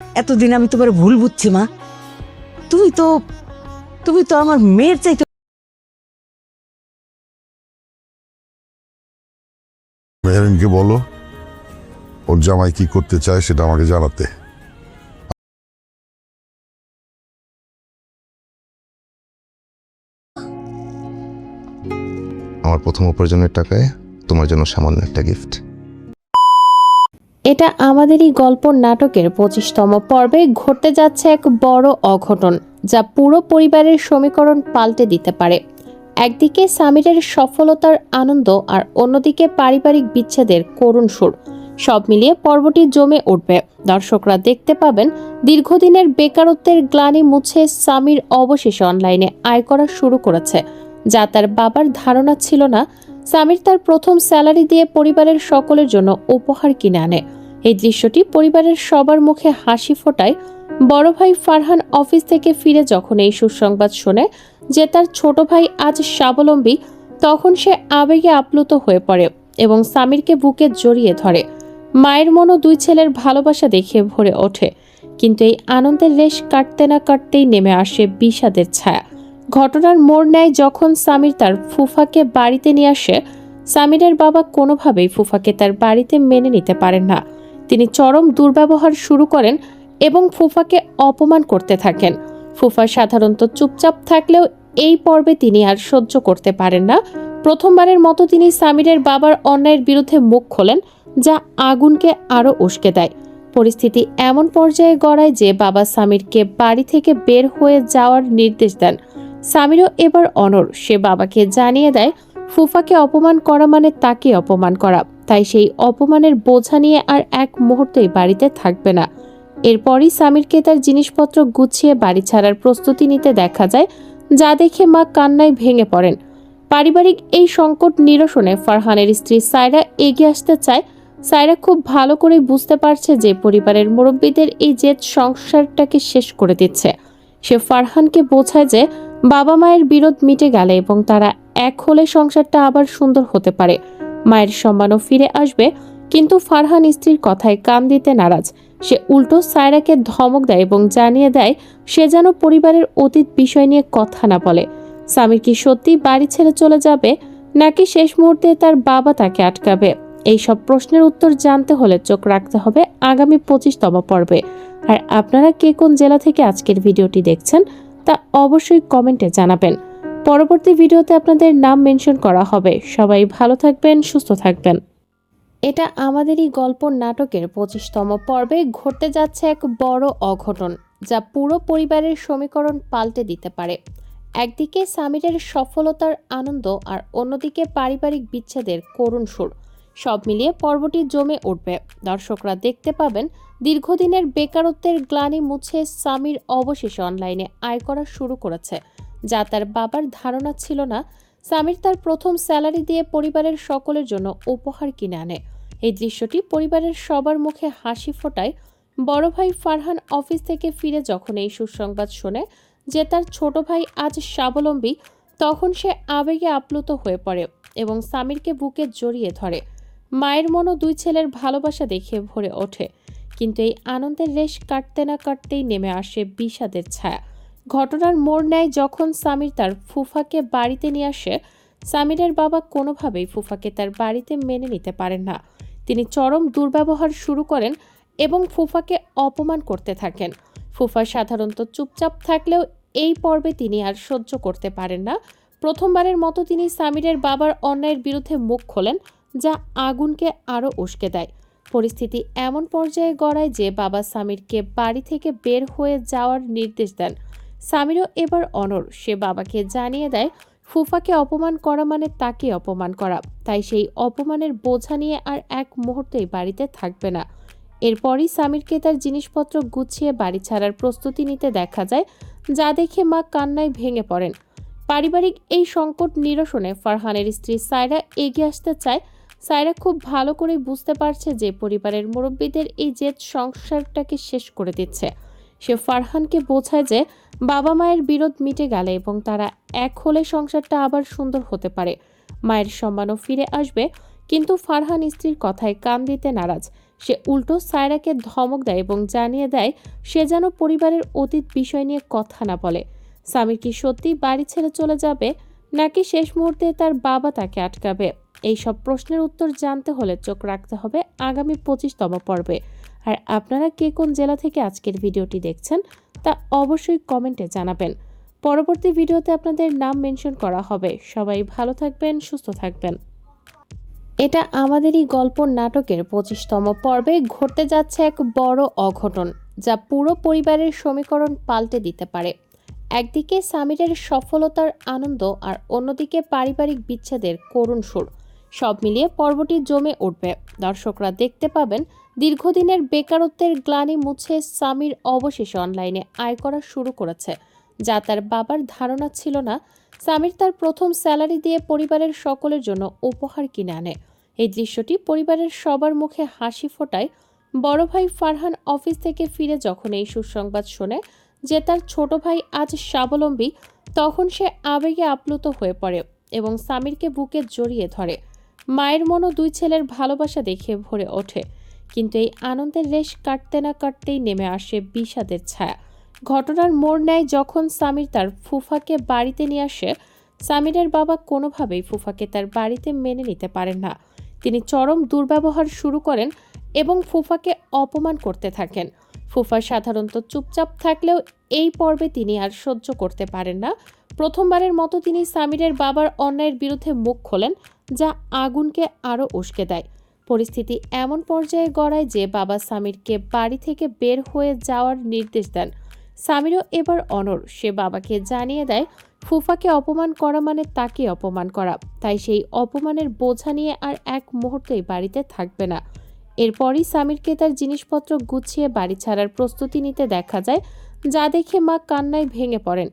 এতদিন আমি তোমার ভুল বুঝছি, মা। তুমি তো তুমি তো আমার মেয়ের চাইতে মেহরিনকে বলো, ওর জামাই কি করতে চায় সেটা আমাকে জানাতে। আমার প্রথম উপার্জনের টাকায় তোমার জন্য সামান্য একটা গিফট। এটা আমাদেরই গল্প নাটকের পঁচিশতম পর্বে ঘটতে যাচ্ছে এক বড় অঘটন যা পুরো পরিবারের সমীকরণ পাল্টে দিতে পারে। একদিকে সামিরের সফলতার আনন্দ আর অন্যদিকে পারিবারিক বিচ্ছেদের করুণ সুর। সব মিলিয়ে পর্বটি জমে উঠবে। দর্শকরা দেখতে পাবেন, দীর্ঘদিনের বেকারত্বের গ্লানি মুছে সামির অবশেষে অনলাইনে আয় করা শুরু করেছে। যা তার বাবার ধারণা ছিল না সামির তার প্রথম স্যালারি দিয়ে পরিবারের সকলের জন্য উপহার কিনে আনে। এই দৃশ্যটি পরিবারের সবার মুখে হাসি ফোটায়। বড় ভাই ফারহান অফিস থেকে ফিরে যখন এই সুসংবাদ শোনে যে তার ছোট ভাই আজ স্বাবলম্বী, তখন সে আবেগে আপ্লুত হয়ে পড়ে এবং সামিরকে বুকে জড়িয়ে ধরে। মায়ের মনও দুই ছেলের ভালোবাসা দেখে ভরে ওঠে, কিন্তু এই আনন্দের রেশ কাটতে না কাটতেই নেমে আসে বিষাদের ছায়া। ঘটনার মোড় নেয় যখন সামির তার ফুফাকে বাড়িতে নিয়ে আসে। সামিরের বাবা কোনোভাবেই ফুফাকে তার বাড়িতে মেনে নিতে পারেন না। তিনি চরম দুর্ব্যবহার শুরু করেন এবং ফুফাকে অপমান করতে থাকেন। ফুফা সাধারণত চুপচাপ থাকলেও এই পর্বে তিনি আর সহ্য করতে পারেন না। প্রথমবারের মতো তিনি সামিরের বাবার অন্যায়ের বিরুদ্ধে মুখ খোলেন, যা আগুনকে আরও উস্কে দেয়। পরিস্থিতি এমন পর্যায়ে গড়ায় যে বাবা সামিরকে বাড়ি থেকে বের হয়ে যাওয়ার নির্দেশ দেন। সামিরও এবার অনর সে বাবাকে জানিয়ে দেয়, ফুফাকে অপমান করা মানে তাকে অপমান করা। তাই সেই অপমানের বোঝা নিয়ে আর এক মুহূর্তেই বাড়িতে থাকবে না। এরপরই সামিরকে তার জিনিসপত্র গুছিয়ে বাড়ি ছাড়ার প্রস্তুতি নিতে দেখা যায়, যা দেখে মা কান্নায় ভেঙে পড়েন। পারিবারিক এই সংকট নিরসনে ফারহানের স্ত্রী সায়রা এগিয়ে আসতে চায়। সায়রা খুব ভালো করে বুঝতে পারছে যে পরিবারের মুরব্বীদের এই জেদ সংসারটাকে শেষ করে দিচ্ছে। সে ফারহানকে বোঝায় যে বাবা মায়ের বিরোধ মিটে গেলে এবং তারা এক হলে সংসারটা আবার সুন্দর হতে পারে। মায়ের সম্মানও ফিরে আসবে, কিন্তু ফারহান স্ত্রীর কথায় কান দিতে নারাজ। সে উল্টো সায়রাকে ধমক দেয় এবং জানিয়ে দেয়, সে যেন পরিবারের অতীত বিষয় নিয়ে কথা না বলে। স্বামীর কি সত্যি বাড়ি ছেড়ে চলে যাবে, নাকি শেষ মুহূর্তে তার বাবা তাকে আটকাবে? এই সব প্রশ্নের উত্তর জানতে হলে চোখ রাখতে হবে আগামী পঁচিশতম পর্বে। আর আপনারা কে কোন জেলা থেকে আজকের ভিডিওটি দেখছেন, তা অবশ্যই কমেন্টে জানাবেন। পরবর্তী ভিডিওতে আপনাদের নাম মেনশন করা হবে। সবাই ভালো থাকবেন, সুস্থ থাকবেন। এটা আমাদেরই গল্প নাটকের পঁচিশতম পর্বে ঘটতে যাচ্ছে এক বড় অঘটন, যা পুরো পরিবারের সমীকরণ পাল্টে দিতে পারে। একদিকে সামিরের সফলতার আনন্দ আর অন্যদিকে পারিবারিক বিচ্ছেদের করুণ সুর। সব মিলিয়ে পর্বটি জমে উঠবে। দর্শকরা দেখতে পাবেন, দীর্ঘদিনের বেকারত্বের গ্লানি মুছে সামির অবশেষে অনলাইনে আয় করা শুরু করেছে। যা তার বাবার ধারণা ছিল না সামির তার প্রথম স্যালারি দিয়ে পরিবারের সকলের জন্য উপহার কিনে আনে। এই দৃশ্যটি পরিবারের সবার মুখে হাসি ফোটায়। বড় ভাই ফারহান অফিস থেকে ফিরে যখন এই সুসংবাদ শোনে যে তার ছোট ভাই আজ স্বাবলম্বী, তখন সে আবেগে আপ্লুত হয়ে পড়ে এবং সামিরকে বুকে জড়িয়ে ধরে। মায়ের মনও দুই ছেলের ভালোবাসা দেখে ভরে ওঠে। কিন্তু এই আনন্দের রেশ কাটতে না কাটতেই নেমে আসে বিষাদের ছায়া। ঘটনার মোড় নেয় যখন সামির তার ফুফাকে বাড়িতে নিয়ে আসে। সামিরের বাবা কোনোভাবেই ফুফাকে তার বাড়িতে মেনে নিতে পারেন না। তিনি চরম দুর্ব্যবহার শুরু করেন এবং ফুফাকে অপমান করতে থাকেন। ফুফা সাধারণত চুপচাপ থাকলেও এই পর্বে তিনি আর সহ্য করতে পারেন না। প্রথমবারের মতো তিনি সামিরের বাবার অন্যায়ের বিরুদ্ধে মুখ খোলেন, যা আগুনকে আরও উস্কে দেয়। পরিস্থিতি এমন পর্যায়ে গড়ায় যে বাবা সামিরকে বাড়ি থেকে বের হয়ে যাওয়ার নির্দেশ দেন। সামিরও এবার অনর সে বাবাকে জানিয়ে দেয়, ফুফাকে অপমান করা মানে তাকে অপমান করা। তাই সেই অপমানের বোঝা নিয়ে আর এক মুহূর্তেই বাড়িতে থাকবে না। এরপরই সামিরকে তার জিনিসপত্র গুছিয়ে বাড়ি ছাড়ার প্রস্তুতি নিতে দেখা যায়, যা দেখে মা কান্নায় ভেঙে পড়েন। পারিবারিক এই সংকট নিরসনে ফারহানের স্ত্রী সায়রা এগিয়ে আসতে চায়। সায়রা খুব ভালো করে বুঝতে পারছে যে পরিবারের মুরব্বীদের এই জেদ সংসারটাকে শেষ করে দিচ্ছে। সে ফারহানকে বোঝায় যে বাবা মায়ের বিরোধ মিটে গেলে এবং তারা এক হলে সংসারটা আবার সুন্দর হতে পারে। মায়ের সম্মানও ফিরে আসবে, কিন্তু ফারহান স্ত্রীর কথায় কান দিতে নারাজ। সে উল্টো সায়রাকে ধমক দেয় এবং জানিয়ে দেয়, সে যেন পরিবারের অতীত বিষয় নিয়ে কথা না বলে। স্বামীর কি সত্যি বাড়ি ছেড়ে চলে যাবে, নাকি শেষ মুহূর্তে তার বাবা তাকে আটকাবে? এই সব প্রশ্নের উত্তর জানতে হলে চোখ রাখতে হবে আগামী পঁচিশতম পর্বে। আর আপনারা কে কোন জেলা থেকে আজকের ভিডিওটি দেখছেন তা অবশ্যই কমেন্টে জানাবেন। পরবর্তী ভিডিওতে আপনাদের নাম মেনশন করা হবে। সবাই ভালো থাকবেন, সুস্থ থাকবেন। এটা আমাদেরই গল্প নাটকের পঁচিশতম পর্বে ঘটতে যাচ্ছে এক বড় অঘটন, যা পুরো পরিবারের সমীকরণ পাল্টে দিতে পারে। একদিকে সামিরের সফলতার আনন্দ আর অন্যদিকে পারিবারিক বিচ্ছেদের করুণ সুর। সব মিলিয়ে পর্বটি জমে উঠবে। দর্শকরা দেখতে পাবেন দীর্ঘদিনের বেকারত্বের গ্লানি মুছে সামির অবশেষে অনলাইনে আয় করা শুরু করেছে। যা তার বাবার ধারণা ছিল না সামির তার প্রথম স্যালারি দিয়ে পরিবারের সকলের জন্য উপহার কিনে আনে। এই দৃশ্যটি পরিবারের সবার মুখে হাসি ফোটায়। বড় ভাই ফারহান অফিস থেকে ফিরে যখন এই সুসংবাদ শোনে যে তার ছোট ভাই আজ স্বাবলম্বী, তখন সে আবেগে আপ্লুত হয়ে পড়ে এবং সামিরকে বুকে জড়িয়ে ধরে। মায়ের মনও দুই ছেলের ভালোবাসা দেখে ভরে ওঠে। কিন্তু এই আনন্দের রেশ কাটতে না কাটতেই নেমে আসে বিষাদের ছায়া। ঘটনার মোড় নেয় যখন সামির তার ফুফাকে বাড়িতে নিয়ে আসে। সামিরের বাবা কোনোভাবেই ফুফাকে তার বাড়িতে মেনে নিতে পারেন না। তিনি চরম দুর্ব্যবহার শুরু করেন এবং ফুফাকে অপমান করতে থাকেন। ফুফা সাধারণত চুপচাপ থাকলেও এই পর্বে তিনি আর সহ্য করতে পারেন না। প্রথমবারের মতো তিনি সামিরের বাবার অন্যায়ের বিরুদ্ধে মুখ খোলেন, যা আগুনকে আরও উস্কে দেয়। পরিস্থিতি এমন পর্যায়ে গড়ায় যে বাবা সামিরকে বাড়ি থেকে বের হয়ে যাওয়ার নির্দেশ দেন। সামিরও এবার অনর সে বাবাকে জানিয়ে দেয়, ফুফাকে অপমান করা মানে তাকে অপমান করা। তাই সেই অপমানের বোঝা নিয়ে আর এক মুহূর্তেই বাড়িতে থাকবে না। এরপরই সামিরকে তার জিনিসপত্র গুছিয়ে বাড়ি ছাড়ার প্রস্তুতি নিতে দেখা যায়, যা দেখে মা কান্নায় ভেঙে পড়েন।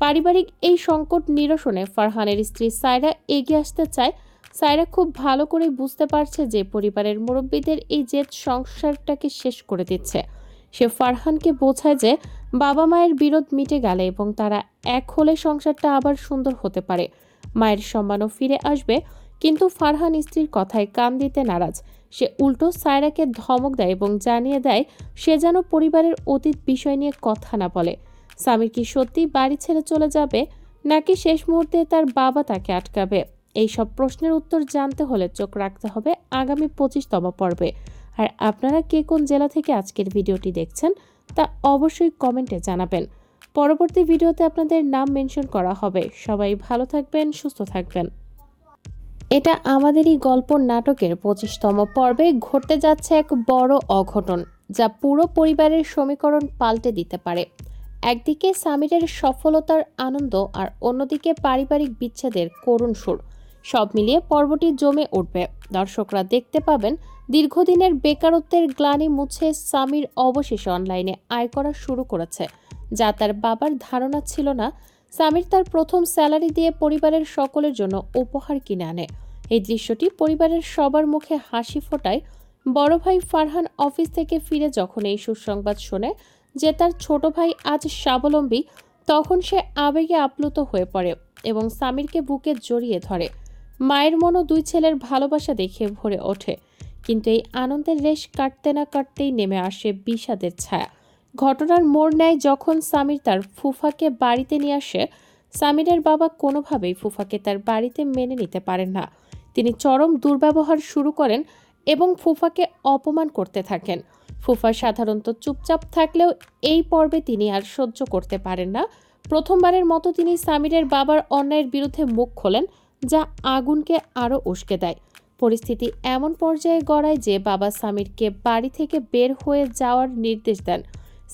পারিবারিক এই সংকট নিরসনে ফারহানের স্ত্রী সায়রা এগিয়ে আসতে চায় সায়রা খুব ভালো করে বুঝতে পারছে যে পরিবারের মুরব্বীদের এই জেদ সংসারটাকে শেষ করে দিচ্ছে। সে ফারহানকে বোঝায় যে বাবা মায়ের বিরোধ মিটে গেলে এবং তারা এক হলে সংসারটা আবার সুন্দর হতে পারে। মায়ের সম্মানও ফিরে আসবে, কিন্তু ফারহান স্ত্রীর কথায় কান দিতে নারাজ। সে উল্টো সায়রাকে ধমক দেয় এবং জানিয়ে দেয় সে যেন পরিবারের অতীত বিষয় নিয়ে কথা না বলে। স্বামীর কি সত্যি বাড়ি ছেড়ে চলে যাবে, নাকি শেষ মুহূর্তে তার বাবা তাকে আটকাবে? এই সব প্রশ্নের উত্তর জানতে হলে চোখ রাখতে হবে আগামী পঁচিশতম পর্বে। আর আপনারা কে কোন জেলা থেকে আজকের ভিডিওটি দেখছেন তা অবশ্যই কমেন্টে জানাবেন। পরবর্তী ভিডিওতে আপনাদের নাম মেনশন করা হবে। সবাই ভালো থাকবেন, সুস্থ থাকবেন। এটা আমাদেরই গল্প নাটকের পঁচিশতম পর্বে ঘটতে যাচ্ছে এক বড় অঘটন যা পুরো পরিবারের সমীকরণ পাল্টে দিতে পারে। একদিকে সামিরের সফলতার আনন্দ আর অন্যদিকে পারিবারিক বিচ্ছেদের করুণ সুর। সব মিলিয়ে পর্বটি জমে উঠবে। দর্শকরা দেখতে পাবেন, দীর্ঘদিনের বেকারত্বের গ্লানি মুছে সামির অবশেষে অনলাইনে আয় করা শুরু করেছে। যা তার বাবার ধারণা ছিল না। সামির তার প্রথম স্যালারি দিয়ে পরিবারের সকলের জন্য উপহার কিনে আনে। এই দৃশ্যটি পরিবারের সবার মুখে হাসি ফোটায়। বড় ভাই ফারহান অফিস থেকে ফিরে যখন এই সুসংবাদ শোনে যে তার ছোট ভাই আজ স্বাবলম্বী, তখন সে আবেগে আপ্লুত হয়ে পড়ে এবং সামিরকে বুকে জড়িয়ে ধরে। মায়ের মনও দুই ছেলের ভালোবাসা দেখে ভরে ওঠে। কিন্তু এই আনন্দের রেশ কাটতে না কাটতেই নেমে আসে বিষাদের ছায়া। ঘটনার মোড় নেয় যখন সামির তার ফুফাকে বাড়িতে নিয়ে আসে। সামিরের বাবা কোনোভাবেই ফুফাকে তার বাড়িতে মেনে নিতে পারেন না। তিনি চরম দুর্ব্যবহার শুরু করেন এবং ফুফাকে অপমান করতে থাকেন। ফুফা সাধারণত চুপচাপ থাকলেও এই পর্বে তিনি আর সহ্য করতে পারেন না। প্রথমবারের মতো তিনি সামিরের বাবার অন্যায়ের বিরুদ্ধে মুখ খোলেন। যা আগুনকে আরও উস্কে দেয়। পরিস্থিতি এমন পর্যায়ে গড়ায় যে বাবা সামিরকে বাড়ি থেকে বের হয়ে যাওয়ার নির্দেশ দেন।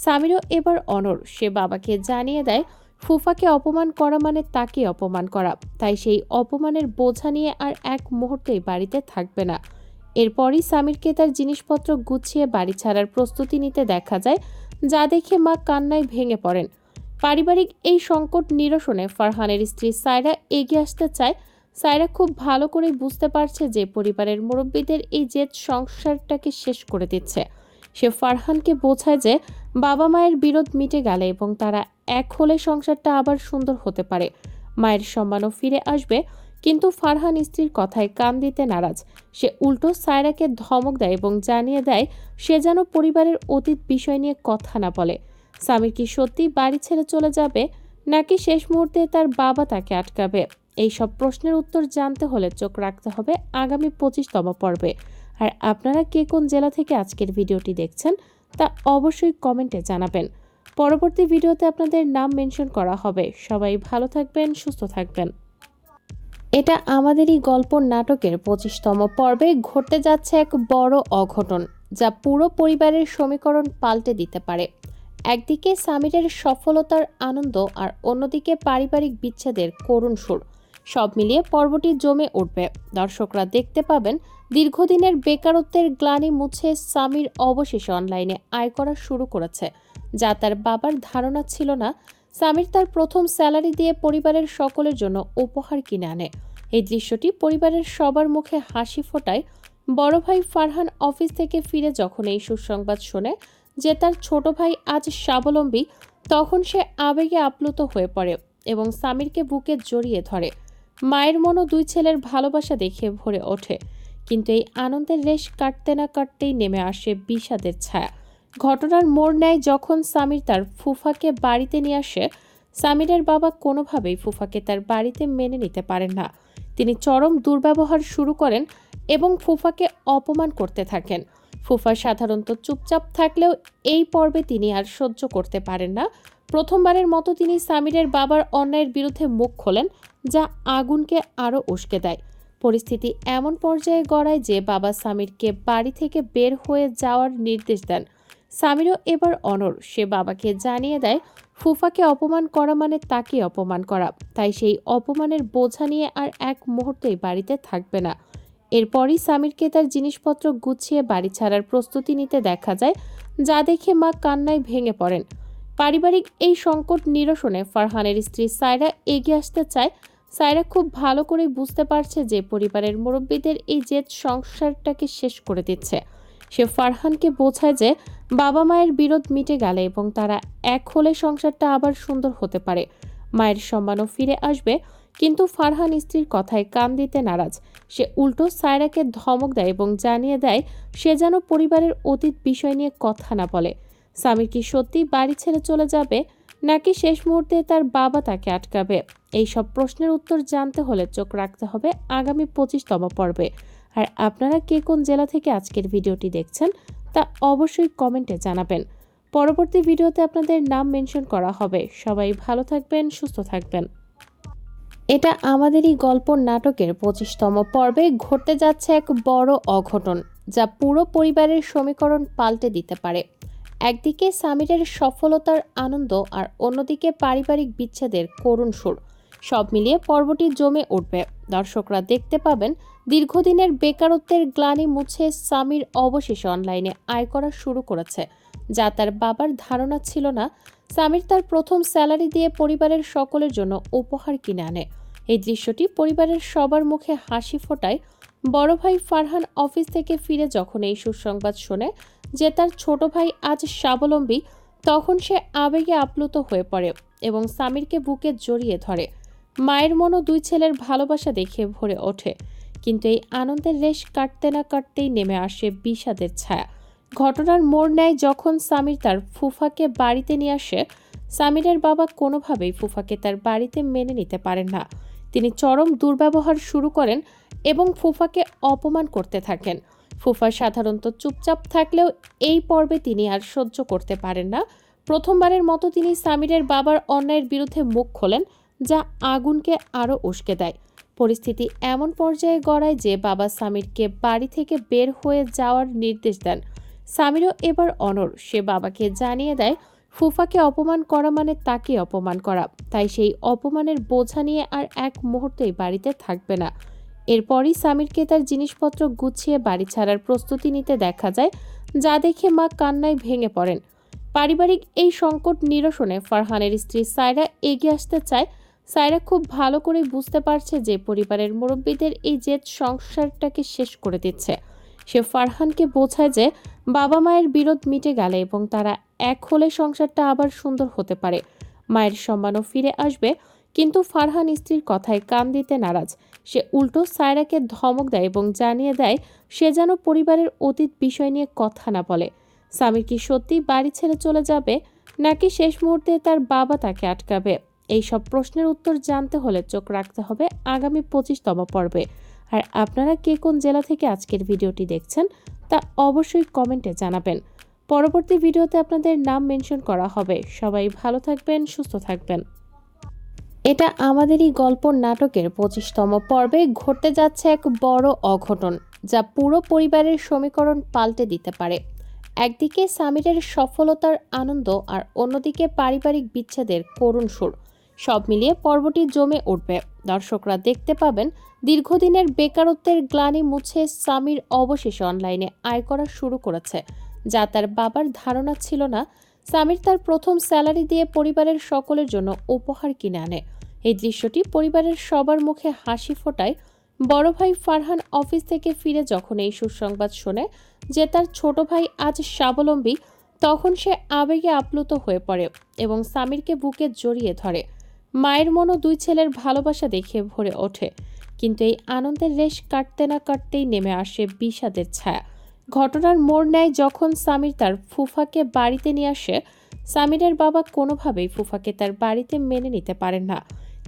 সামিরও এবার অনর সে বাবাকে জানিয়ে দেয়, ফুফাকে অপমান করা মানে তাকে অপমান করা। তাই সেই অপমানের বোঝা নিয়ে আর এক মুহূর্তেই বাড়িতে থাকবে না। এরপরই সামিরকে তার জিনিসপত্র গুছিয়ে বাড়ি ছাড়ার প্রস্তুতি নিতে দেখা যায়, যা দেখে মা কান্নায় ভেঙে পড়েন। পারিবারিক এই সংকট নিরসনে ফারহানের স্ত্রী সায়রা এগিয়ে আসতে চায় সায়রা খুব ভালো করে বুঝতে পারছে যে পরিবারের মুরব্বীদের এই জেদ সংসারটাকে শেষ করে দিচ্ছে। সে ফারহানকে বোঝায় যে বাবা মায়ের বিরোধ মিটে গেলে এবং তারা এক হলে সংসারটা আবার সুন্দর হতে পারে। মায়ের সম্মানও ফিরে আসবে, কিন্তু ফারহান স্ত্রীর কথায় কান দিতে নারাজ। সে উল্টো সায়রাকে ধমক দেয় এবং জানিয়ে দেয় সে যেন পরিবারের অতীত বিষয় নিয়ে কথা না বলে। স্বামীর কি সত্যি বাড়ি ছেড়ে চলে যাবে? নাকি শেষ মুহূর্তে তার বাবা তাকে আটকাবে? এই সব প্রশ্নের উত্তর জানতে হলে চোখ রাখতে হবে আগামী পঁচিশতম পর্বে। আর আপনারা কে কোন জেলা থেকে আজকের ভিডিওটি দেখছেন তা অবশ্যই কমেন্টে জানাবেন। পরবর্তী ভিডিওতে আপনাদের নাম মেনশন করা হবে। সবাই ভালো থাকবেন, সুস্থ থাকবেন। এটা আমাদেরই গল্প নাটকের পঁচিশতম পর্বে ঘটতে যাচ্ছে এক বড় অঘটন, যা পুরো পরিবারের সমীকরণ পাল্টে দিতে পারে। একদিকে সামিরের সফলতার আনন্দ আর অন্যদিকে পারিবারিক বিচ্ছেদের করুণ সুর। সব মিলিয়ে পর্বটি জমে উঠবে। দর্শকরা দেখতে পাবেন দীর্ঘদিনের বেকারত্বের গ্লানি মুছে সামির অবশেষে অনলাইনে আয় করা শুরু করেছে। যা তার বাবার ধারণা ছিল না, সামির তার প্রথম স্যালারি দিয়ে পরিবারের সকলের জন্য উপহার কিনে আনে। এই দৃশ্যটি পরিবারের সবার মুখে হাসি ফোটায়। বড় ভাই ফারহান অফিস থেকে ফিরে যখন এই সুসংবাদ শোনে যে তার ছোট ভাই আজ স্বাবলম্বী, তখন সে আবেগে আপ্লুত হয়ে পড়ে এবং সামিরকে বুকে জড়িয়ে ধরে। মায়ের মনও দুই ছেলের ভালোবাসা দেখে ভরে ওঠে, কিন্তু এই আনন্দের রেশ কাটতে না কাটতেই নেমে আসে বিষাদের ছায়া। ঘটনার মোড় নেয় যখন সামির তার ফুফাকে বাড়িতে নিয়ে আসে। সামিরের বাবা কোনোভাবেই ফুফাকে তার বাড়িতে মেনে নিতে পারেন না। তিনি চরম দুর্ব্যবহার শুরু করেন এবং ফুফাকে অপমান করতে থাকেন। ফুফা সাধারণত চুপচাপ থাকলেও এই পর্বে তিনি আর সহ্য করতে পারেন না। প্রথমবারের মতো তিনি সামিরের বাবার অন্যায়ের বিরুদ্ধে মুখ খোলেন, যা আগুনকে আরও উস্কে দেয়। পরিস্থিতি এমন পর্যায়ে গড়ায় যে বাবা সামিরকে বাড়ি থেকে বের হয়ে যাওয়ার নির্দেশ দেন। সামিরও এবার অনর সে বাবাকে জানিয়ে দেয়, ফুফাকে অপমান করা মানে তাকে অপমান করা। তাই সেই অপমানের বোঝা নিয়ে আর এক মুহূর্তেই বাড়িতে থাকবে না। এরপরই সামিরকে তার জিনিসপত্র গুছিয়ে বাড়ি ছাড়ার প্রস্তুতি নিতে দেখা যায়, যা দেখে মা কান্নায় ভেঙে পড়েন। পারিবারিক এই সংকট নিরসনে ফারহানের স্ত্রী সায়রা এগিয়ে আসতে চায়। সায়রা খুব ভালো করে বুঝতে পারছে যে পরিবারের মুরব্বীদের এই জেদ সংসারটাকে শেষ করে দিচ্ছে। সে ফারহানকে বোঝায় যে বাবা মায়ের বিরোধ মিটে গেলে এবং তারা এক হলে সংসারটা আবার সুন্দর হতে পারে। মায়ের সম্মানও ফিরে আসবে। কিন্তু ফারহান স্ত্রীর কথায় কান দিতে নারাজ। সে উল্টো সায়রাকে ধমক দেয় এবং জানিয়ে দেয়, সে যেন পরিবারের অতীত বিষয় নিয়ে কথা না বলে। স্বামীর কি সত্যি বাড়ি ছেড়ে চলে যাবে, নাকি শেষ মুহূর্তে তার বাবা তাকে আটকাবে? এই সব প্রশ্নের উত্তর জানতে হলে চোখ রাখতে হবে আগামী পঁচিশতম পর্বে। আর আপনারা কে কোন জেলা থেকে আজকের ভিডিওটি দেখছেন, তা অবশ্যই কমেন্টে জানাবেন। পরবর্তী ভিডিওতে আপনাদের নাম মেনশন করা হবে। সবাই ভালো থাকবেন, সুস্থ থাকবেন। এটা আমাদেরই গল্প নাটকের পঁচিশতম পর্বে ঘটতে যাচ্ছে এক বড় অঘটন যা পুরো পরিবারের সমীকরণ পাল্টে দিতে পারে। একদিকে সামিরের সফলতার আনন্দ আর অন্যদিকে পারিবারিক বিচ্ছেদের করুণ সুর। সব মিলিয়ে পর্বটি জমে উঠবে। দর্শকরা দেখতে পাবেন, দীর্ঘদিনের বেকারত্বের গ্লানি মুছে সামির অবশেষে অনলাইনে আয় করা শুরু করেছে। যা তার বাবার ধারণা ছিল না সামির তার প্রথম স্যালারি দিয়ে পরিবারের সকলের জন্য উপহার কিনে আনে। এই দৃশ্যটি পরিবারের সবার মুখে হাসি ফোটায়। বড় ভাই ফারহান অফিস থেকে ফিরে যখন এই সুসংবাদ শোনে যে তার ছোট ভাই আজ স্বাবলম্বী, তখন সে আবেগে আপ্লুত হয়ে পড়ে এবং সামিরকে বুকে জড়িয়ে ধরে। মায়ের মনও দুই ছেলের ভালোবাসা দেখে ভরে ওঠে, কিন্তু এই আনন্দের রেশ কাটতে না কাটতেই নেমে আসে বিষাদের ছায়া। ঘটনার মোড় নেয় যখন সামির তার ফুফাকে বাড়িতে নিয়ে আসে। সামিরের বাবা কোনোভাবেই ফুফাকে তার বাড়িতে মেনে নিতে পারেন না। তিনি চরম দুর্ব্যবহার শুরু করেন এবং ফুফাকে অপমান করতে থাকেন। ফুফা সাধারণত চুপচাপ থাকলেও এই পর্বে তিনি আর সহ্য করতে পারেন না। প্রথমবারের মতো তিনি সামিরের বাবার অন্যায়ের বিরুদ্ধে মুখ খোলেন, যা আগুনকে আরও উস্কে দেয়। পরিস্থিতি এমন পর্যায়ে গড়ায় যে বাবা সামিরকে বাড়ি থেকে বের হয়ে যাওয়ার নির্দেশ দেন। সামিরও এবার অনর সে বাবাকে জানিয়ে দেয় ফুফাকে অপমান করা মানে তাকে অপমান করা। তাই সেই অপমানের বোঝা নিয়ে আর এক মুহূর্তেই বাড়িতে থাকবে না। এরপরই সামিরকে তার জিনিসপত্র গুছিয়ে বাড়ি ছাড়ার প্রস্তুতি নিতে দেখা যায়, যা দেখে মা কান্নায় ভেঙে পড়েন। পারিবারিক এই সংকট নিরসনে ফারহানের স্ত্রী সায়রা এগিয়ে আসতে চায়। সায়রা খুব ভালো করে বুঝতে পারছে যে পরিবারের মুরব্বীদের এই জেদ সংসারটাকে শেষ করে দিচ্ছে। সে ফারহানকে বোঝায় যে বাবা মায়ের বিরোধ মিটে গেলে এবং তারা এক হলে সংসারটা আবার সুন্দর হতে পারে। মায়ের সম্মানও ফিরে আসবে, কিন্তু ফারহান স্ত্রীর কথায় কান দিতে নারাজ। সে উল্টো সায়রাকে ধমক দেয় এবং জানিয়ে দেয় সে যেন পরিবারের অতীত বিষয় নিয়ে কথা না বলে। স্বামীর কি সত্যি বাড়ি ছেড়ে চলে যাবে, নাকি শেষ মুহূর্তে তার বাবা তাকে আটকাবে? এই সব প্রশ্নের উত্তর জানতে হলে চোখ রাখতে হবে আগামী পঁচিশতম পর্বে। আর আপনারা কে কোন জেলা থেকে আজকের ভিডিওটি দেখছেন তা অবশ্যই কমেন্টে জানাবেন। পরবর্তী ভিডিওতে আপনাদের নাম মেনশন করা হবে। সবাই ভালো থাকবেন, সুস্থ থাকবেন। এটা আমাদেরই গল্প নাটকের পঁচিশতম পর্বে ঘটতে যাচ্ছে এক বড় অঘটন যা পুরো পরিবারের সমীকরণ পাল্টে দিতে পারে। একদিকে সামিরের সফলতার আনন্দ আর অন্যদিকে পারিবারিক বিচ্ছেদের করুণ সুর। সব মিলিয়ে পর্বটি জমে উঠবে। দর্শকরা দেখতে পাবেন দীর্ঘদিনের বেকারত্বের গ্লানি মুছে সামির অবশেষে অনলাইনে আয় করা শুরু করেছে। যা তার বাবার ধারণা ছিল না সামির তার প্রথম স্যালারি দিয়ে পরিবারের সকলের জন্য উপহার কিনে আনে। এই দৃশ্যটি পরিবারের সবার মুখে হাসি ফোটায়। বড় ভাই ফারহান অফিস থেকে ফিরে যখন এই সুসংবাদ শোনে যে তার ছোট ভাই আজ স্বাবলম্বী, তখন সে আবেগে আপ্লুত হয়ে পড়ে এবং সামিরকে বুকে জড়িয়ে ধরে। মায়ের মনও দুই ছেলের ভালোবাসা দেখে ভরে ওঠে। কিন্তু এই আনন্দের রেশ কাটতে না কাটতেই নেমে আসে বিষাদের ছায়া। ঘটনার মোড় নেয় যখন সামির তার ফুফাকে বাড়িতে নিয়ে আসে। সামিরের বাবা কোনোভাবেই ফুফাকে তার বাড়িতে মেনে নিতে পারেন না।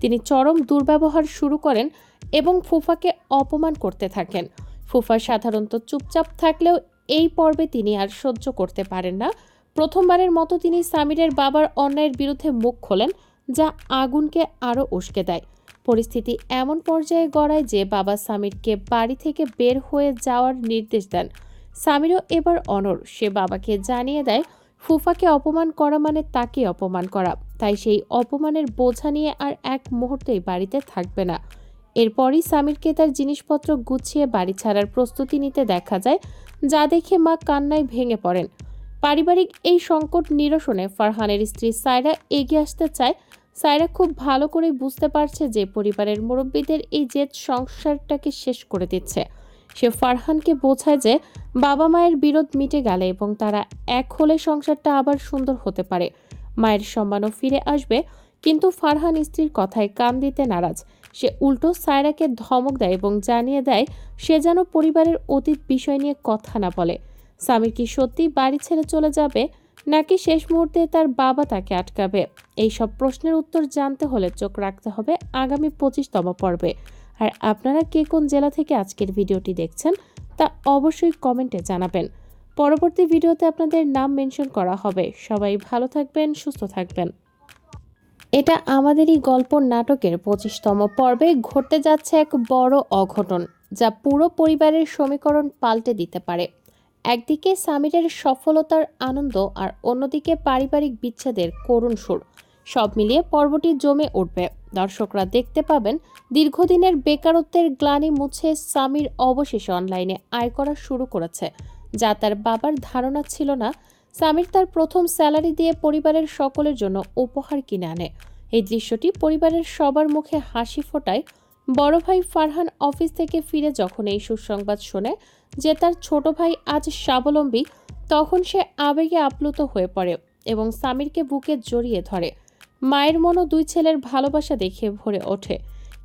তিনি চরম দুর্ব্যবহার শুরু করেন এবং ফুফাকে অপমান করতে থাকেন। ফুফা সাধারণত চুপচাপ থাকলেও এই পর্বে তিনি আর সহ্য করতে পারেন না। প্রথমবারের মতো তিনি সামিরের বাবার অন্যায়ের বিরুদ্ধে মুখ খোলেন যা আগুনকে আরও উস্কে দেয়। পরিস্থিতি এমন পর্যায়ে গড়ায় যে বাবা সামিরকে বাড়ি থেকে বের হয়ে যাওয়ার নির্দেশ দেন। সামিরও এবার অনর সে বাবাকে জানিয়ে দেয়, ফুফাকে অপমান করা মানে তাকে অপমান করা। তাই সেই অপমানের বোঝা নিয়ে আর এক মুহূর্তেই বাড়িতে থাকবে না। এরপরই সামিরকে তার জিনিসপত্র গুছিয়ে বাড়ি ছাড়ার প্রস্তুতি নিতে দেখা যায়, যা দেখে মা কান্নায় ভেঙে পড়েন। পারিবারিক এই সংকট নিরসনে ফারহানের স্ত্রী সায়রা এগিয়ে আসতে চায়। সায়রা খুব ভালো করে বুঝতে পারছে যে পরিবারের মুরব্বীদের এই জেদ সংসারটাকে শেষ করে দিচ্ছে। সে ফারহানকে বোঝায় যে বাবা মায়ের বিরোধ মিটে গেলে এবং তারা এক হলে সংসারটা আবার সুন্দর হতে পারে। মায়ের সম্মানও ফিরে আসবে, কিন্তু ফারহান স্ত্রীর কথায় কান দিতে নারাজ। সে উল্টো সায়রাকে ধমক দেয় এবং জানিয়ে দেয়, সে যেন পরিবারের অতীত বিষয় নিয়ে কথা না বলে। স্বামীর কি সত্যি বাড়ি ছেড়ে চলে যাবে, নাকি শেষ মুহূর্তে তার বাবা তাকে আটকাবে? এই সব প্রশ্নের উত্তর জানতে হলে চোখ রাখতে হবে আগামী পঁচিশতম পর্বে। আর আপনারা কে কোন জেলা থেকে আজকের ভিডিওটি দেখছেন, তা অবশ্যই কমেন্টে জানাবেন। পরবর্তী ভিডিওতে আপনাদের নাম মেনশন করা হবে। সবাই ভালো থাকবেন, সুস্থ থাকবেন। এটা আমাদেরই গল্প নাটকের পঁচিশতম পর্বে ঘটতে যাচ্ছে এক বড় অঘটন, যা পুরো পরিবারের সমীকরণ পাল্টে দিতে পারে। একদিকে সামিরের সফলতার আনন্দ আর অন্যদিকে পারিবারিক বিচ্ছেদের করুণ সুর। সব মিলিয়ে পর্বটি জমে উঠবে। দর্শকরা দেখতে পাবেন, দীর্ঘদিনের বেকারত্বের গ্লানি মুছে সামির অবশেষে অনলাইনে আয় করা শুরু করেছে। যা তার বাবার ধারণা ছিল না, সামির তার প্রথম স্যালারি দিয়ে পরিবারের সকলের জন্য উপহার কিনে আনে। এই দৃশ্যটি পরিবারের সবার মুখে হাসি ফোটায়। বড় ভাই ফারহান অফিস থেকে ফিরে যখন এই সুসংবাদ শোনে যে তার ছোট ভাই আজ স্বাবলম্বী, তখন সে আবেগে আপ্লুত হয়ে পড়ে এবং সামিরকে বুকে জড়িয়ে ধরে। মায়ের মনও দুই ছেলের ভালোবাসা দেখে ভরে ওঠে,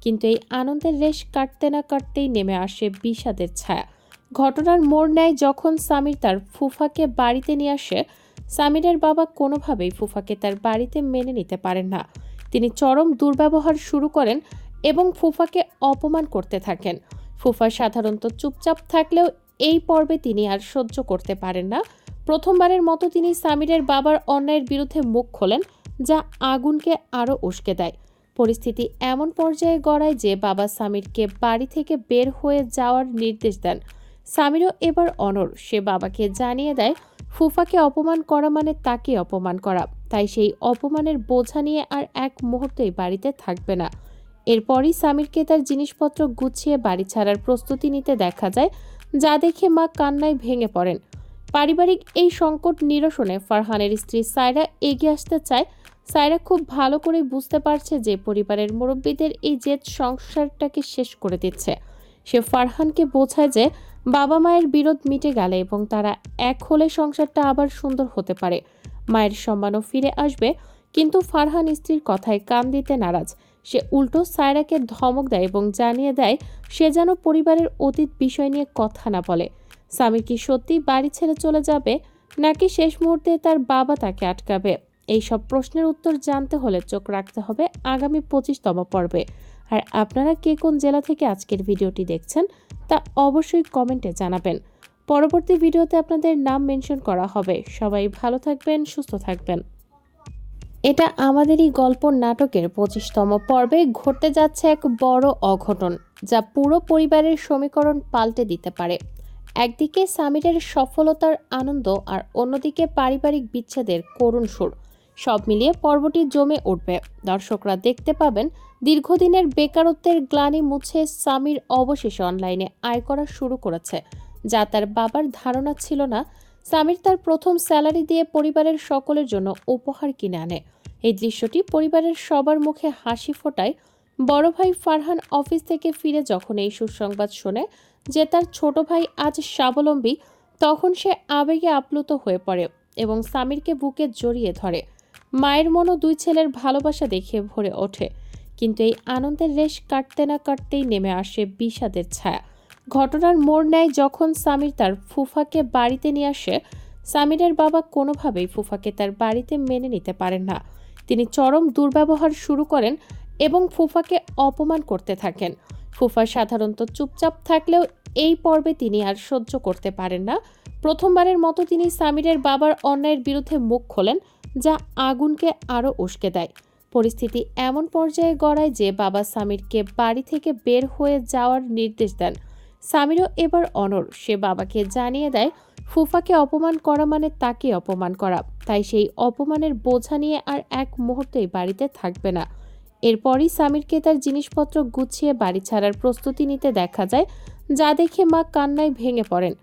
কিন্তু এই আনন্দের রেশ কাটতে না কাটতেই নেমে আসে বিষাদের ছায়া। ঘটনার মোড় নেয় যখন সামির তার ফুফাকে বাড়িতে নিয়ে আসে। সামিরের বাবা কোনোভাবেই ফুফাকে তার বাড়িতে মেনে নিতে পারেন না। তিনি চরম দুর্ব্যবহার শুরু করেন এবং ফুফাকে অপমান করতে থাকেন। ফুফা সাধারণত চুপচাপ থাকলেও এই পর্বে তিনি আর সহ্য করতে পারেন না। প্রথমবারের মতো তিনি সামিরের বাবার অন্যায়ের বিরুদ্ধে মুখ খোলেন, যা আগুনকে আরও উস্কে দেয়। পরিস্থিতি এমন পর্যায়ে গড়ায় যে বাবা সামিরকে বাড়ি থেকে বের হয়ে যাওয়ার নির্দেশ দেন। সামিরও এবার অনর সে বাবাকে জানিয়ে দেয়, ফুফাকে অপমান করা মানে তাকে অপমান করা। তাই সেই অপমানের বোঝা নিয়ে আর এক মুহূর্তেই বাড়িতে থাকবে না। এরপরই সামিরকে তার জিনিসপত্র গুছিয়ে বাড়ি ছাড়ার প্রস্তুতি নিতে দেখা যায়, যা দেখে মা কান্নায় ভেঙে পড়েন। পারিবারিক এই সংকট নিরসনে ফারহানের স্ত্রী সায়রা এগিয়ে আসতে চায়। সায়রা খুব ভালো করে বুঝতে পারছে যে পরিবারের মুরব্বীদের এই জেদ সংসারটাকে শেষ করে দিচ্ছে। সে ফারহানকে বোঝায় যে বাবা মায়ের বিরোধ মিটে গেলে এবং তারা এক হলে সংসারটা আবার সুন্দর হতে পারে। মায়ের সম্মানও ফিরে আসবে, কিন্তু ফারহান স্ত্রীর কথায় কান দিতে নারাজ। সে উল্টো সায়রাকে ধমক দেয় এবং জানিয়ে দেয় সে যেন পরিবারের অতীত বিষয় নিয়ে কথা না বলে। স্বামীর কি সত্যি বাড়ি ছেড়ে চলে যাবে, নাকি শেষ মুহূর্তে তার বাবা তাকে আটকাবে? এই সব প্রশ্নের উত্তর জানতে হলে চোখ রাখতে হবে আগামী পঁচিশতম পর্বে। আর আপনারা কে কোন জেলা থেকে আজকের ভিডিওটি দেখছেন, তা অবশ্যই কমেন্টে জানাবেন। পরবর্তী ভিডিওতে আপনাদের নাম মেনশন করা হবে। সবাই ভালো থাকবেন, সুস্থ থাকবেন। এটা আমাদেরই গল্প নাটকের পঁচিশতম পর্বে ঘটতে যাচ্ছে এক বড় অঘটন যা পুরো পরিবারের সমীকরণ পাল্টে দিতে পারে। একদিকে সামিরের সফলতার আনন্দ আর অন্যদিকে পারিবারিক বিচ্ছেদের করুণ সুর। সব মিলিয়ে পর্বটি জমে উঠবে। দর্শকরা দেখতে পাবেন, দীর্ঘদিনের বেকারত্বের গ্লানি মুছে সামির অবশেষে অনলাইনে আয় করা শুরু করেছে। যা তার বাবার ধারণা ছিল না সামির তার প্রথম স্যালারি দিয়ে পরিবারের সকলের জন্য উপহার কিনে আনে। এই দৃশ্যটি পরিবারের সবার মুখে হাসি ফোটায়। বড় ভাই ফারহান অফিস থেকে ফিরে যখন এই সুসংবাদ শোনে যে তার ছোট ভাই আজ স্বাবলম্বী, তখন সে আবেগে আপ্লুত হয়ে পড়ে এবং সামিরকে বুকে জড়িয়ে ধরে। মায়ের মনও দুই ছেলের ভালোবাসা দেখে ভরে ওঠে, কিন্তু এই আনন্দের রেশ কাটতে না কাটতেই নেমে আসে বিষাদের ছায়া। ঘটনার মোড় নেয় যখন সামির তার ফুফাকে বাড়িতে নিয়ে আসে। সামিরের বাবা কোনোভাবেই ফুফাকে তার বাড়িতে মেনে নিতে পারেন না। তিনি চরম দুর্ব্যবহার শুরু করেন এবং ফুফাকে অপমান করতে থাকেন। ফুফা সাধারণত চুপচাপ থাকলেও এই পর্বে তিনি আর সহ্য করতে পারেন না। প্রথমবারের মতো তিনি সামিরের বাবার অন্যায়ের বিরুদ্ধে মুখ খোলেন, যা আগুনকে আরও উস্কে দেয়। পরিস্থিতি এমন পর্যায়ে গড়ায় যে বাবা সামিরকে বাড়ি থেকে বের হয়ে যাওয়ার নির্দেশ দেন। সামিরও এবার অনর সে বাবাকে জানিয়ে দেয়, ফুফাকে অপমান করা মানে তাকে অপমান করা। তাই সেই অপমানের বোঝা নিয়ে আর এক মুহূর্তেই বাড়িতে থাকবে না। এরপরই সামিরকে তার জিনিসপত্র গুছিয়ে বাড়ি ছাড়ার প্রস্তুতি নিতে দেখা যায়, যা দেখে মা কান্নায় ভেঙে পড়েন।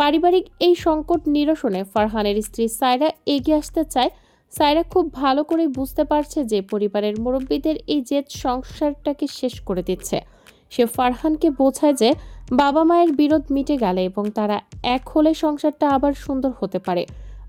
পারিবারিক এই সংকট নিরসনে ফারহানের স্ত্রী সায়রা এগিয়ে আসতে চায়। সায়রা খুব ভালো করে বুঝতে পারছে যে পরিবারের মুরব্বীদের এই জেদ সংসারটাকে শেষ করে দিচ্ছে। সে ফারহানকে বোঝায় যে বাবা মায়ের বিরোধ মিটে গেলে এবং তারা এক হলে সংসারটা আবার সুন্দর হতে পারে।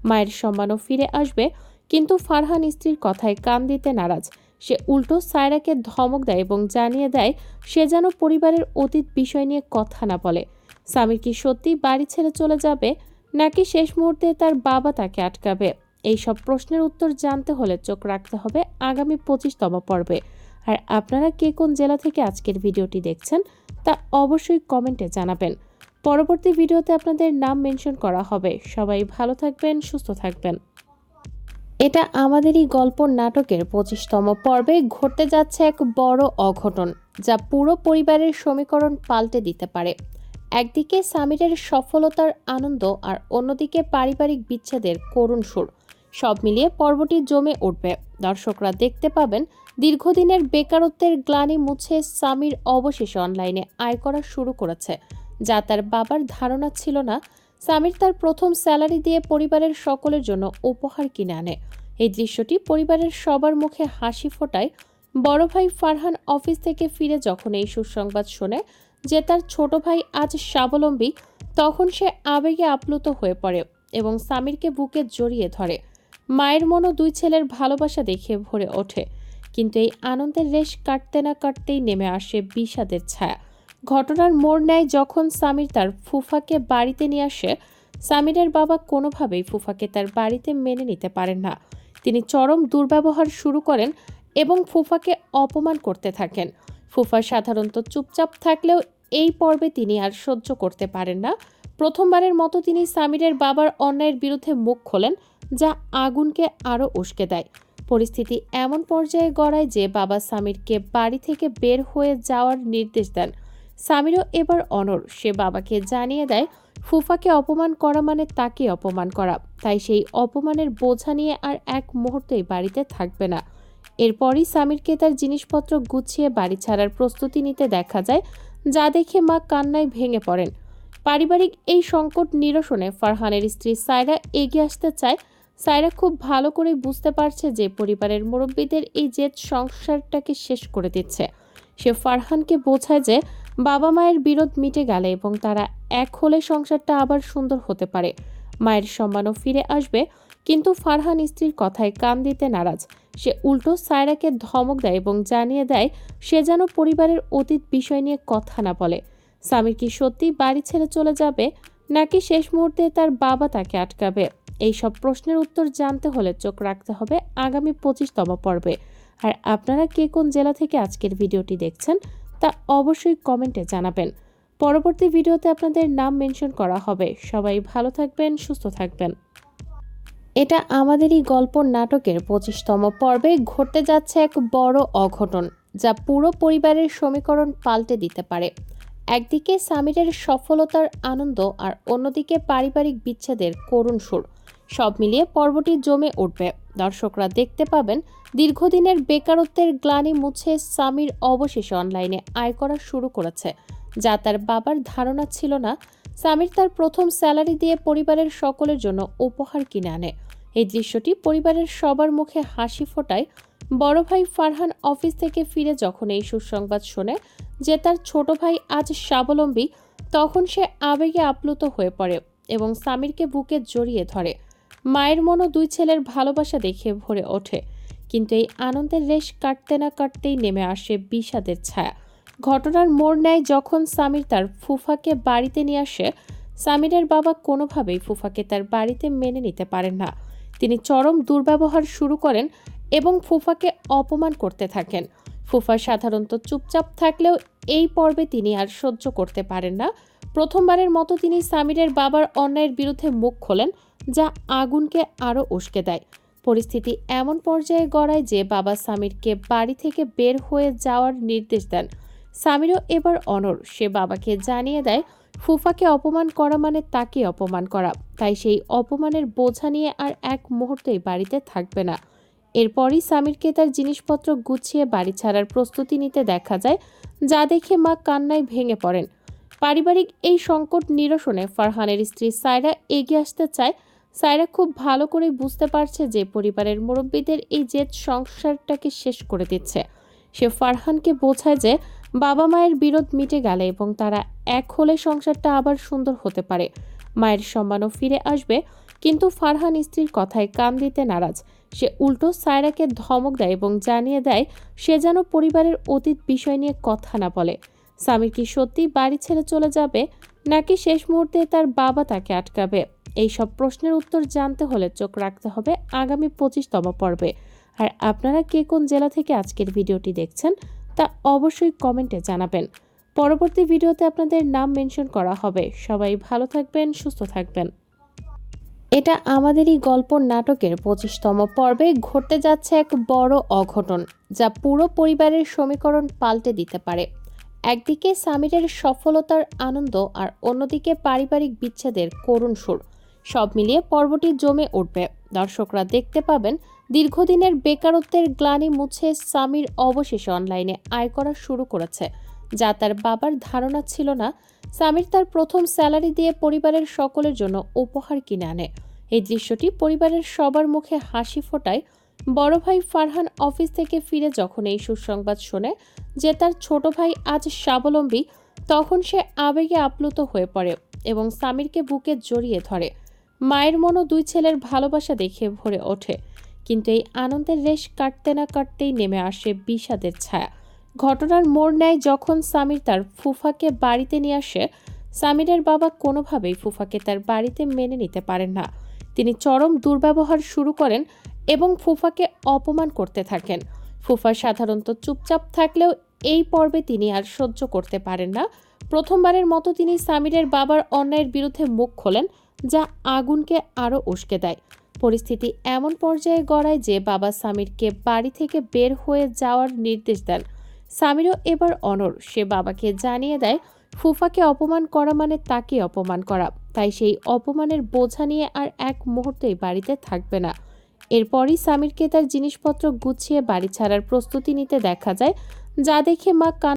মায়ের সম্মানও ফিরে আসবে। কিন্তু ফারহান স্ত্রীর কথায় কান দিতে নারাজ। সে উল্টো সায়রাকে ধমক দেয় এবং জানিয়ে দেয়, সে যেন পরিবারের অতীত বিষয় নিয়ে কথা না বলে। স্বামীর কি সত্যি বাড়ি ছেড়ে চলে যাবে, নাকি শেষ মুহূর্তে তার বাবা তাকে আটকাবে? এই সব প্রশ্নের উত্তর জানতে হলে চোখ রাখতে হবে আগামী পঁচিশতম পর্বে। আর আপনারা কে কোন জেলা থেকে আজকের ভিডিওটি দেখছেন, তা অবশ্যই কমেন্টে জানাবেন। পরবর্তী ভিডিওতে আপনাদের নাম মেনশন করা হবে। সবাই ভালো থাকবেন, সুস্থ থাকবেন। এটা আমাদেরই গল্প নাটকের পঁচিশতম পর্বে ঘটতে যাচ্ছে এক বড় অঘটন, যা পুরো পরিবারের সমীকরণ পাল্টে দিতে পারে। একদিকে সামিরের সফলতার আনন্দ আর অন্যদিকে পারিবারিক বিচ্ছেদের করুণ সুর। সব মিলিয়ে পর্বটি জমে উঠবে। দর্শকরা দেখতে পাবেন, দীর্ঘদিনের বেকারত্বের গ্লানি মুছে সামির অবশেষে অনলাইনে আয় করা শুরু করেছে। যা তার বাবার ধারণা ছিল না সামির তার প্রথম স্যালারি দিয়ে পরিবারের সকলের জন্য উপহার কিনে আনে। এই দৃশ্যটি পরিবারের সবার মুখে হাসি ফোটায়। বড় ভাই ফারহান অফিস থেকে ফিরে যখন এই সুসংবাদ শোনে যে তার ছোট ভাই আজ স্বাবলম্বী, তখন সে আবেগে আপ্লুত হয়ে পড়ে এবং সামিরকে বুকে জড়িয়ে ধরে। মায়ের মনও দুই ছেলের ভালোবাসা দেখে ভরে ওঠে, কিন্তু এই আনন্দের রেশ কাটতে না কাটতেই নেমে আসে বিষাদের ছায়া। ঘটনার মোড় নেয় যখন সামির তার ফুফাকে বাড়িতে নিয়ে আসে। সামিরের বাবা কোনোভাবেই ফুফাকে তার বাড়িতে মেনে নিতে পারেন না। তিনি চরম দুর্ব্যবহার শুরু করেন এবং ফুফাকে অপমান করতে থাকেন। ফুফা সাধারণত চুপচাপ থাকলেও এই পর্বে তিনি আর সহ্য করতে পারেন না। প্রথমবারের মতো তিনি সামিরের বাবার অন্যায়ের বিরুদ্ধে মুখ খোলেন, যা আগুনকে আরও উস্কে দেয়। পরিস্থিতি এমন পর্যায়ে গড়ায় যে বাবা সামিরকে বাড়ি থেকে বের হয়ে যাওয়ার নির্দেশ দেন। সামিরও এবার অনর সে বাবাকে জানিয়ে দেয়, ফুফাকে অপমান করা মানে তাকে অপমান করা। তাই সেই অপমানের বোঝা নিয়ে আর এক মুহূর্তেই বাড়িতে থাকবে না। এরপরই সামিরকে তার জিনিসপত্র গুছিয়ে বাড়ি ছাড়ার প্রস্তুতি নিতে দেখা যায়, যা দেখে মা কান্নায় ভেঙে পড়েন। পারিবারিক এই সংকট নিরসনে ফারহানের স্ত্রী সায়রা এগিয়ে আসতে চায়। সায়রা খুব ভালো করে বুঝতে পারছে যে পরিবারের মুরব্বীদের এই জেদ সংসারটাকে শেষ করে দিচ্ছে। সে ফারহানকে বোঝায় যে বাবা মায়ের বিরোধ মিটে গেলে এবং তারা এক হলে সংসারটা আবার সুন্দর হতে পারে। মায়ের সম্মানও ফিরে আসবে, কিন্তু ফারহান স্ত্রীর কথায় কান দিতে নারাজ। সে উল্টো সায়রাকে ধমক দেয় এবং জানিয়ে দেয়, সে যেন পরিবারের অতীত বিষয় নিয়ে কথা না বলে। স্বামীর কি সত্যি বাড়ি ছেড়ে চলে যাবে, নাকি শেষ মুহূর্তে তার বাবা তাকে আটকাবে? এই সব প্রশ্নের উত্তর জানতে হলে চোখ রাখতে হবে আগামী পঁচিশতম পর্বে। আর আপনারা কে কোন জেলা থেকে আজকের ভিডিওটি দেখছেন তা অবশ্যই কমেন্টে জানাবেন। পরবর্তী ভিডিওতে আপনাদের নাম মেনশন করা হবে। সবাই ভালো থাকবেন, সুস্থ থাকবেন। এটা আমাদেরই গল্প নাটকের পঁচিশতম পর্বে ঘটতে যাচ্ছে এক বড় অঘটন যা পুরো পরিবারের সমীকরণ পাল্টে দিতে পারে। একদিকে সামিরের সফলতার আনন্দ আর অন্যদিকে পারিবারিক বিচ্ছেদের করুণ সুর। সব মিলিয়ে পর্বটি জমে উঠবে। দর্শকরা দেখতে পাবেন, দীর্ঘদিনের বেকারত্বের গ্লানি মুছে সামির অবশেষে অনলাইনে আয় করা শুরু করেছে। যা তার বাবার ধারণা ছিল না। সামির তার প্রথম স্যালারি দিয়ে পরিবারের সকলের জন্য উপহার কিনে আনে। এই দৃশ্যটি পরিবারের সবার মুখে হাসি ফোটায়। বড় ভাই ফারহান অফিস থেকে ফিরে যখন এই সুসংবাদ শোনে যে তার ছোট ভাই আজ স্বাবলম্বী, তখন সে আবেগে আপ্লুত হয়ে পড়ে এবং সামিরকে বুকে জড়িয়ে ধরে। মায়ের মনও দুই ছেলের ভালোবাসা দেখে ভরে ওঠে। কিন্তু এই আনন্দের রেশ কাটতে না কাটতেই নেমে আসে বিষাদের ছায়া। ঘটনার মোড় নেয় যখন সামির তার ফুফাকে বাড়িতে নিয়ে আসে। সামিরের বাবা কোনোভাবেই ফুফাকে তার বাড়িতে মেনে নিতে পারেন না। তিনি চরম দুর্ব্যবহার শুরু করেন এবং ফুফাকে অপমান করতে থাকেন। ফুফা সাধারণত চুপচাপ থাকলেও এই পর্বে তিনি আর সহ্য করতে পারেন না। প্রথমবারের মতো তিনি সামিরের বাবার অন্যায়ের বিরুদ্ধে মুখ খোলেন যা আগুনকে আরও উস্কে দেয়। পরিস্থিতি এমন পর্যায়ে গড়ায় যে বাবা সামিরকে বাড়ি থেকে বের হয়ে যাওয়ার নির্দেশ দেন। সামিরও এবার অনর সে বাবাকে জানিয়ে দেয়, ফুফাকে অপমান করা মানে তাকে অপমান করা। তাই সেই অপমানের বোঝা নিয়ে আর এক মুহূর্তেই বাড়িতে থাকবে না। এরপরই সামিরকে তার জিনিসপত্র গুছিয়ে বাড়ি ছাড়ার প্রস্তুতি নিতে দেখা যায়, যা দেখে মা কান্নায় ভেঙে পড়েন। পারিবারিক এই সংকট নিরসনে ফারহানের স্ত্রী সায়রা এগিয়ে আসতে চায় সায়রা খুব ভালো করে বুঝতে পারছে যে পরিবারের মুরব্বীদের এই জেদ সংসারটাকে শেষ করে দিচ্ছে। সে ফারহানকে বোঝায় যে বাবা মায়ের বিরোধ মিটে গেলে এবং তারা এক হলে সংসারটা আবার সুন্দর হতে পারে। মায়ের সম্মানও ফিরে আসবে, কিন্তু ফারহান স্ত্রীর কথায় কান দিতে নারাজ। সে উল্টো সায়রাকে ধমক দেয় এবং জানিয়ে দেয় সে যেন পরিবারের অতীত বিষয় নিয়ে কথা না বলে। স্বামীর কি সত্যি বাড়ি ছেড়ে চলে যাবে, নাকি শেষ মুহূর্তে তার বাবা তাকে আটকাবে? এই সব প্রশ্নের উত্তর জানতে হলে চোখ রাখতে হবে আগামী পঁচিশতম পর্বে। আর আপনারা কে কোন জেলা থেকে আজকের ভিডিওটি দেখছেন তা অবশ্যই কমেন্টে জানাবেন। পরবর্তী ভিডিওতে আপনাদের নাম মেনশন করা হবে। সবাই ভালো থাকবেন, সুস্থ থাকবেন। এটা আমাদেরই গল্প নাটকের পঁচিশতম পর্বে ঘটতে যাচ্ছে এক বড় অঘটন যা পুরো পরিবারের সমীকরণ পাল্টে দিতে পারে। একদিকে সামিরের সফলতার আনন্দ আর অন্যদিকে পারিবারিক বিচ্ছেদের করুণ সুর। সব মিলিয়ে পর্বটি জমে উঠবে। দর্শকরা দেখতে পাবেন দীর্ঘদিনের বেকারত্বের গ্লানি মুছে সামির অবশেষে অনলাইনে আয় করা শুরু করেছে। যা তার বাবার ধারণা ছিল না, সামির তার প্রথম স্যালারি দিয়ে পরিবারের সকলের জন্য উপহার কিনে আনে। এই দৃশ্যটি পরিবারের সবার মুখে হাসি ফোটায়। বড় ভাই ফারহান অফিস থেকে ফিরে যখন এই সুসংবাদ শোনে যে তার ছোট ভাই আজ স্বাবলম্বী, তখন সে আবেগে আপ্লুত হয়ে পড়ে এবং সামিরকে বুকে জড়িয়ে ধরে। মায়ের মনও দুই ছেলের ভালোবাসা দেখে ভরে ওঠে। কিন্তু এই আনন্দের রেশ কাটতে না কাটতেই নেমে আসে বিষাদের ছায়া। ঘটনার মোড় নেয় যখন সামির তার ফুফাকে বাড়িতে নিয়ে আসে। সামিরের বাবা কোনোভাবেই ফুফাকে তার বাড়িতে মেনে নিতে পারেন না। তিনি চরম দুর্ব্যবহার শুরু করেন এবং ফুফাকে অপমান করতে থাকেন। ফুফা সাধারণত চুপচাপ থাকলেও এই পর্বে তিনি আর সহ্য করতে পারেন না। প্রথমবারের মতো তিনি সামিরের বাবার অন্যায়ের বিরুদ্ধে মুখ খোলেন। যা আগুনকে আরও উস্কে দেয়। পরিস্থিতি এমন পর্যায়ে গড়ায় যে বাবা সামিরকে বাড়ি থেকে বের হয়ে যাওয়ার নির্দেশ দেন। সামিরও এবার অনর সে বাবাকে জানিয়ে দেয়, ফুফাকে অপমান করা মানে তাকে অপমান করা। তাই সেই অপমানের বোঝা নিয়ে আর এক মুহূর্তেই বাড়িতে থাকবে না। এরপরই সামিরকে তার জিনিসপত্র গুছিয়ে বাড়ি ছাড়ার প্রস্তুতি নিতে দেখা যায়, যা দেখে মা